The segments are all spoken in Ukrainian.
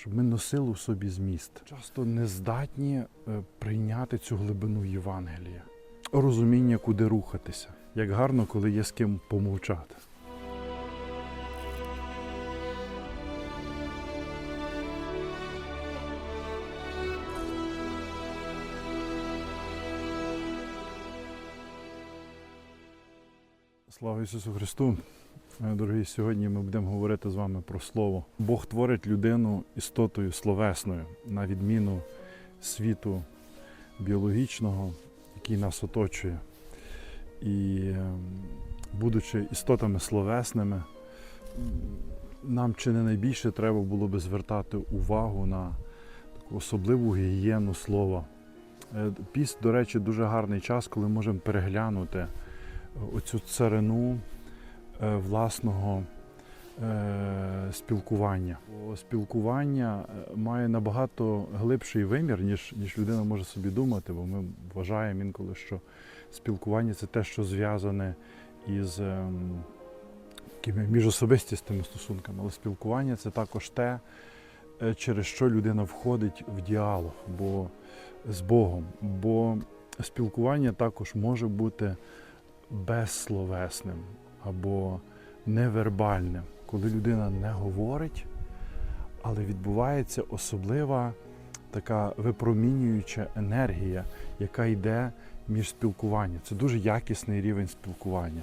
щоб ми носили в собі зміст. Часто не здатні е, прийняти цю глибину Євангелія, розуміння, куди рухатися. Як гарно, коли є з ким помовчати. Слава Ісусу Христу! Е, Дорогі, сьогодні ми будемо говорити з вами про слово. Бог творить людину істотою словесною, на відміну світу біологічного, який нас оточує. І е, будучи істотами словесними, нам чи не найбільше треба було би звертати увагу на таку особливу гігієну слова. Е, Піст, до речі, дуже гарний час, коли можемо переглянути оцю царину е, власного е, спілкування. Бо Спілкування е, має набагато глибший вимір, ніж, ніж людина може собі думати, бо ми вважаємо інколи, що спілкування це те, що зв'язане із ем, такими міжособистісними стосунками. Але спілкування це також те, через що людина входить в діалог бо, з Богом. Бо спілкування також може бути безсловесним або невербальним, коли людина не говорить, але відбувається особлива така випромінююча енергія, яка йде між спілкуванням. Це дуже якісний рівень спілкування.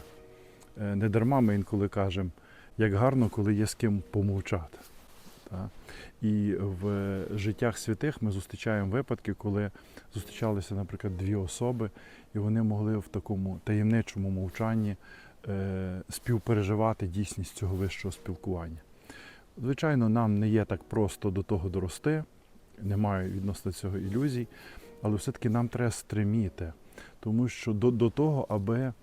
Е, Не дарма ми інколи кажемо, як гарно, коли є з ким помовчати. Та? І в життях святих ми зустрічаємо випадки, коли зустрічалися, наприклад, дві особи, і вони могли в такому таємничому мовчанні е, співпереживати дійсність цього вищого спілкування. Звичайно, нам не є так просто до того дорости, немає відносно цього ілюзій, але все-таки нам треба стреміти, тому що до, до того, аби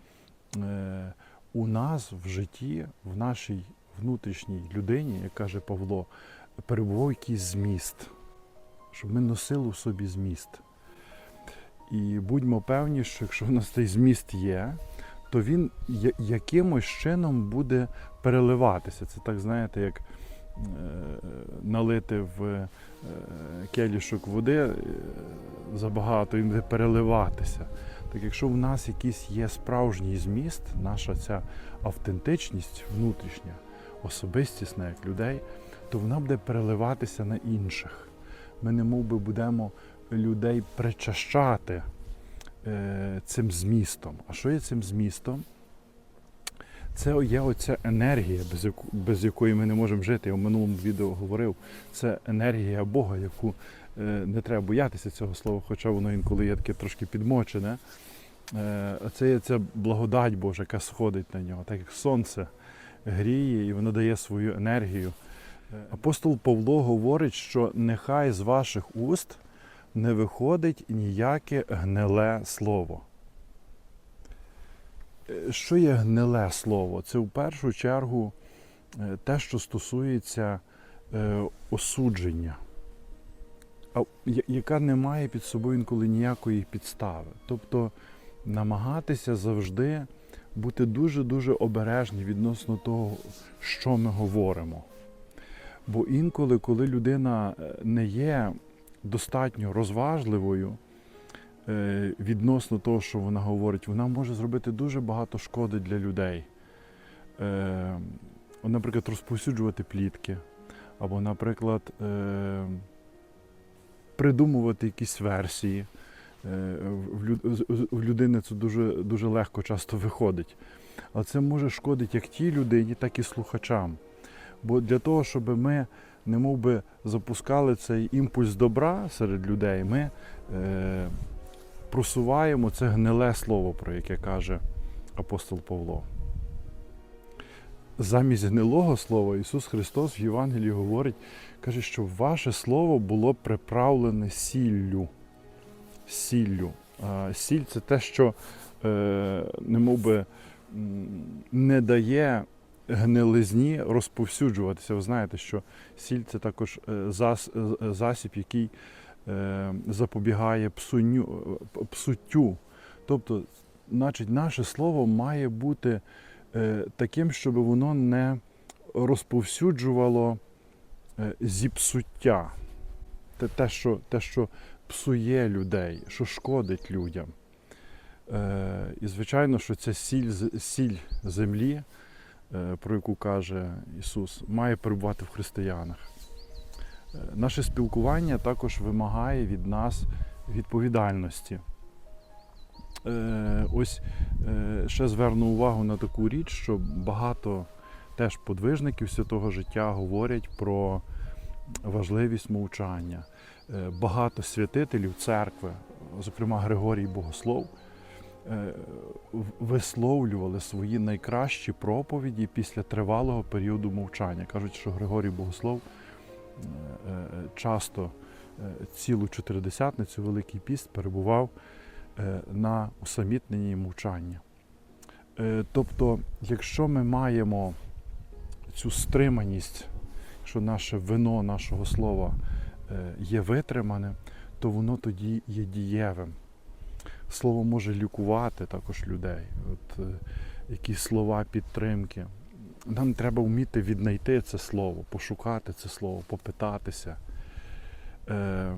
е, у нас в житті, в нашій внутрішній людині, як каже Павло, перебував якийсь зміст, щоб ми носили в собі зміст. І будьмо певні, що якщо в нас цей зміст є, то він якимось чином буде переливатися. Це так, знаєте, як е, налити в е, келішок води е, забагато, він буде переливатися. Так якщо в нас якийсь є справжній зміст, наша ця автентичність внутрішня, особистісна як людей, то вона буде переливатися на інших. Ми не мов би будемо людей причащати е, цим змістом. А що є цим змістом? Це є оця енергія, без, яку, без якої ми не можемо жити. Я в минулому відео говорив. Це енергія Бога, яку е, не треба боятися цього слова, хоча воно інколи є таке трошки підмочене. Е, це є ця благодать Божа, яка сходить на нього, так як сонце гріє і воно дає свою енергію. Е, Апостол Павло говорить, що нехай з ваших уст не виходить ніяке гниле слово. Е, Що є гниле слово? Це в першу чергу е, те, що стосується осудження, яка не має під собою інколи ніякої підстави. Тобто намагатися завжди бути дуже-дуже обережні відносно того, що ми говоримо. Бо інколи, коли людина е, не є достатньо розважливою е, відносно того, що вона говорить, вона може зробити дуже багато шкоди для людей. Е, Наприклад, розповсюджувати плітки, або, наприклад, придумувати якісь версії. Е, В людини це дуже, дуже легко часто виходить. Але це може шкодити як тій людині, так і слухачам. Бо для того, щоб ми не мов би запускали цей імпульс добра серед людей, ми е, просуваємо це гниле слово, про яке каже апостол Павло. Замість гнилого слова Ісус Христос в Євангелії говорить, каже, що ваше слово було приправлене сіллю. Сіллю. Сіль це те, що е, не би, не дає гнилизні розповсюджуватися. Ви знаєте, що сіль це також е, е, засіб, який запобігає псуню, псуттю. Тобто, значить, наше слово має бути таким, щоб воно не розповсюджувало зіпсуття, те, що, те, що псує людей, що шкодить людям. Е, І, звичайно, що ця сіль, сіль землі, е, про яку каже Ісус, має перебувати в християнах. Е, Наше спілкування також вимагає від нас відповідальності. Ось ще зверну увагу на таку річ, що багато теж подвижників святого життя говорять про важливість мовчання. Е, Багато святителів церкви, зокрема Григорій Богослов, е, висловлювали свої найкращі проповіді після тривалого періоду мовчання. Кажуть, що Григорій Богослов е, часто цілу чотиридесятницю Великий піст перебував на усамітненні мовчання. Тобто, якщо ми маємо цю стриманість, що наше вино нашого слова є витримане, то воно тоді є дієвим. Слово може лікувати також людей. От, е, якісь слова підтримки. Нам треба вміти віднайти це слово, пошукати це слово, попитатися. Е,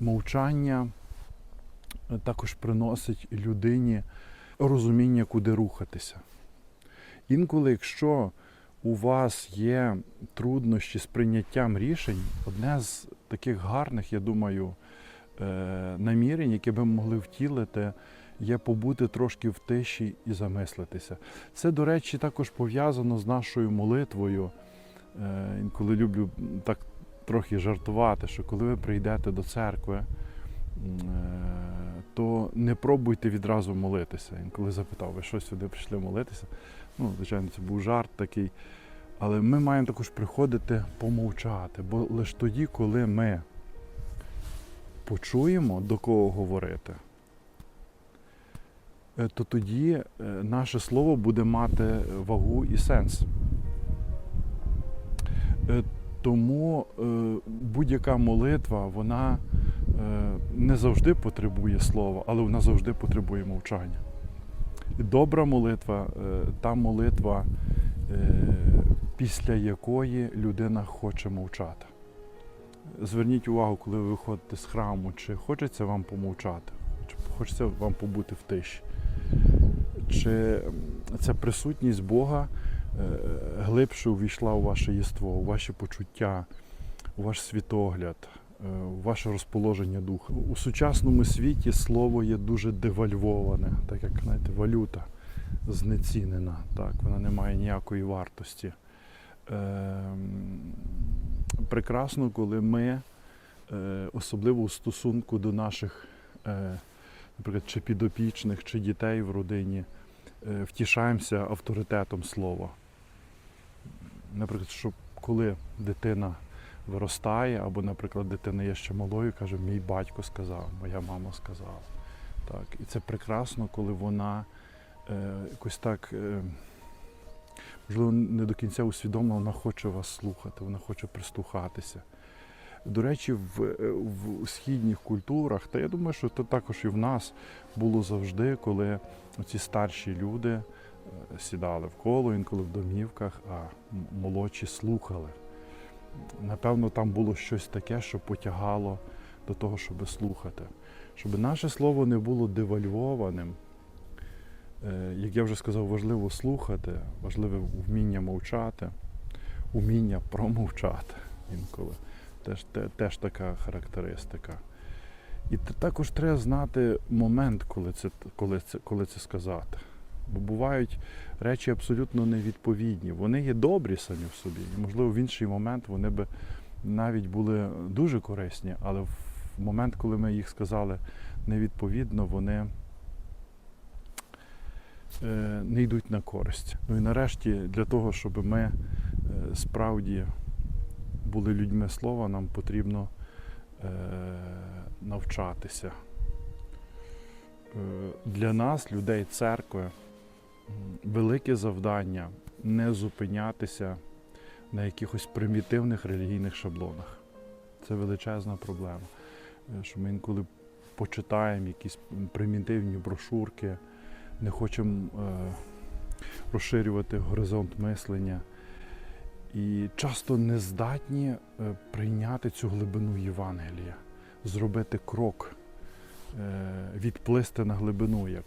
мовчання е, також приносить людині розуміння, куди рухатися. Інколи, якщо у вас є труднощі з прийняттям рішень, одне з таких гарних, я думаю, е, намірень, які би могли втілити, є побути трошки в тиші і замислитися. Це, до речі, також пов'язано з нашою молитвою. Е, Інколи люблю так трохи жартувати, що коли ви прийдете до церкви, е, то не пробуйте відразу молитися. Інколи запитав, ви що сюди прийшли молитися? Ну, звичайно, це був жарт такий. Але ми маємо також приходити помовчати, бо лише тоді, коли ми почуємо, до кого говорити, е, то тоді е, наше слово буде мати вагу і сенс. Е, Тому будь-яка молитва, вона не завжди потребує слова, але вона завжди потребує мовчання. Добра молитва та молитва, після якої людина хоче мовчати. Зверніть увагу, коли ви виходите з храму, чи хочеться вам помовчати, чи хочеться вам побути в тиші, чи ця присутність Бога е, глибше увійшла у ваше єство, у ваші почуття, у ваш світогляд, е, у ваше розположення духа. У сучасному світі слово є дуже девальвоване, так як знаєте, валюта знецінена, так, вона не має ніякої вартості. Ем, Прекрасно, коли ми, е, особливо у стосунку до наших, е, наприклад, чи підопічних, чи дітей в родині, е, втішаємося авторитетом слова. Наприклад, що коли дитина виростає, або, наприклад, дитина є ще малою, каже, мій батько сказав, моя мама сказала. Так. І це прекрасно, коли вона е, якось так, е, можливо, не до кінця усвідомлена, вона хоче вас слухати, вона хоче прислухатися. До речі, в, е, в східних культурах, та я думаю, що це також і в нас було завжди, коли ці старші люди е, сідали в коло, інколи в домівках, а молодші слухали. Напевно, там було щось таке, що потягало до того, щоб слухати. Щоб наше слово не було девальвованим. Е, Як я вже сказав, важливо слухати, важливе вміння мовчати, уміння промовчати інколи. Теж, те- теж така характеристика. І також треба знати момент, коли це, коли це, коли це сказати. Бо бувають речі абсолютно невідповідні. Вони є добрі самі в собі. І, можливо, в інший момент вони би навіть були дуже корисні, але в момент, коли ми їх сказали невідповідно, вони не йдуть на користь. Ну і нарешті, для того, щоб ми е, справді були людьми слова, нам потрібно е, навчатися. Е, Для нас, людей церкви, велике завдання не зупинятися на якихось примітивних релігійних шаблонах. Це величезна проблема. Е, Що ми інколи почитаємо якісь примітивні брошурки, не хочемо е, розширювати горизонт мислення. і часто не здатні е, прийняти цю глибину Євангелія, зробити крок, е, відплисти на глибину, як,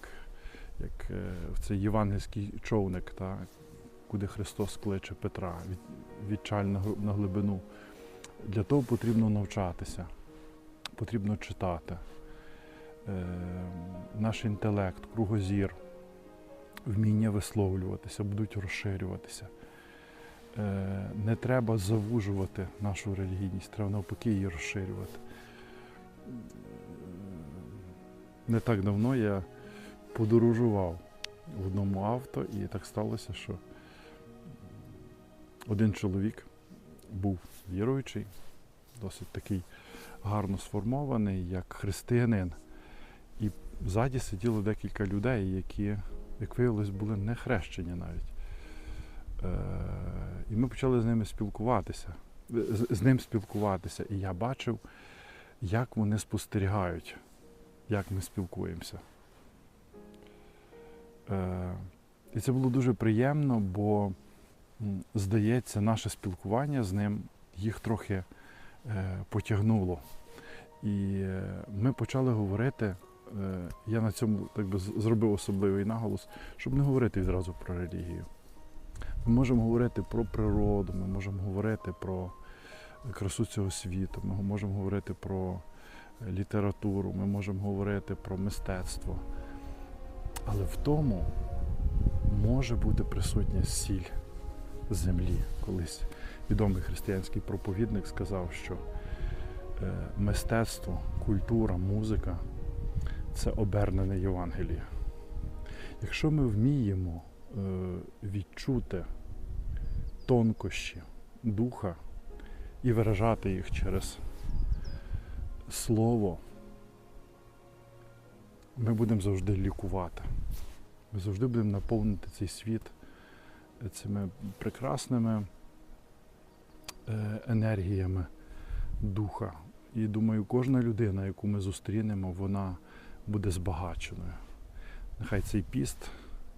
як в цей євангельський човник, та, куди Христос кличе Петра, від, відчаль на глибину. Для того потрібно навчатися, потрібно читати. Наш інтелект, кругозір, вміння висловлюватися, будуть розширюватися. Е, не треба завужувати нашу релігійність, треба навпаки її розширювати. Не так давно я подорожував в одному авто, і так сталося, що один чоловік був віруючий, досить такий гарно сформований, як християнин. Ззаді сиділо декілька людей, які, як виявилось, були не хрещені навіть. Е, і ми почали з ними спілкуватися, з, з ним спілкуватися. І я бачив, як вони спостерігають, як ми спілкуємося. Е, і це було дуже приємно, бо, здається, наше спілкування з ним їх трохи е, потягнуло. І е, ми почали говорити. Е, Я на цьому так би зробив особливий наголос, щоб не говорити відразу про релігію. Ми можемо говорити про природу, ми можемо говорити про красу цього світу, ми можемо говорити про літературу, ми можемо говорити про мистецтво. Але в тому може бути присутня сіль землі. Колись відомий християнський проповідник сказав, що е, мистецтво, культура, музика це обернене Євангеліє. Якщо ми вміємо е, відчути тонкощі духа і виражати їх через слово, ми будемо завжди лікувати. Ми завжди будемо наповнити цей світ цими прекрасними е, енергіями духа. І думаю, кожна людина, яку ми зустрінемо, вона буде збагаченою. Нехай цей піст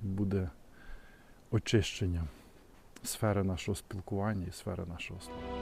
буде очищенням сфери нашого спілкування і сфери нашого слова.